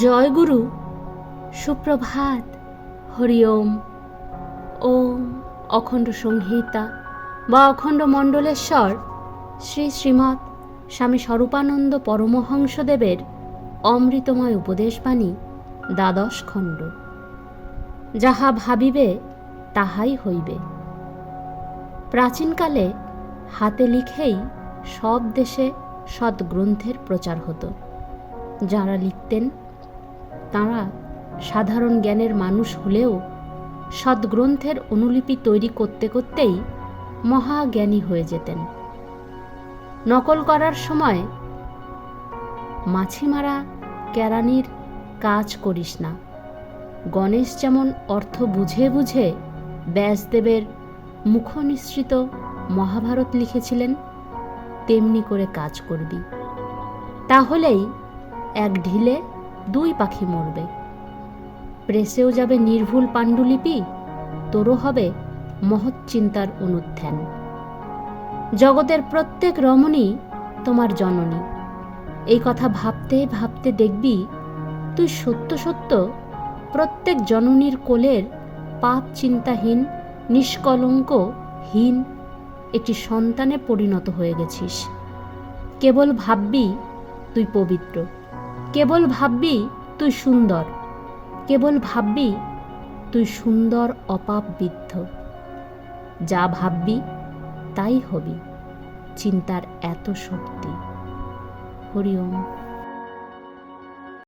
জয় গুরু। সুপ্রভাত। হরি ওম। ওম অখণ্ড সংহিতা বা অখণ্ড মণ্ডলেশ্বর শ্রী শ্রীমৎ স্বামী স্বরূপানন্দ পরমহংসদেবের অমৃতময় উপদেশবাণী, দ্বাদশ খণ্ড। যাহা ভাবিবে, তাহাই হইবে। প্রাচীনকালে হাতে লিখেই সব দেশে সদ্গ্রন্থের প্রচার হতো। যারা লিখতেন তাঁরা সাধারণ জ্ঞানের মানুষ হলেও সদ্গ্রন্থের অনুলিপি তৈরি করতে করতেই মহাজ্ঞানী হয়ে যেতেন। নকল করার সময় মাছিমারা কেরানির কাজ করিস না। গণেশ যেমন অর্থ বুঝে বুঝে ব্যাসদেবের মুখনিসৃত মহাভারত লিখেছিলেন, তেমনি করে কাজ করবি। তাহলেই এক ঢিলে দুই পাখি মরবে। প্রেসেও যাবে নির্ভুল পাণ্ডুলিপি, তোরও হবে মহৎ চিন্তার অনুধ্যান জগতের প্রত্যেক রমণী তোমার জননী। এই কথা ভাবতে ভাবতে দেখবি, তুই সত্য সত্য প্রত্যেক জননীর কোলের পাপ চিন্তাহীন নিষ্কলঙ্ক হীন একটি সন্তানে পরিণত হয়ে গেছিস। কেবল ভাববি, তুই পবিত্র। কেবল ভাববি তুই সুন্দর। কেবল ভাববি তুই সুন্দর অপাপ বিদ্ধ। যা ভাববি তাই হবি, চিন্তার এত শক্তি। হরি ওম।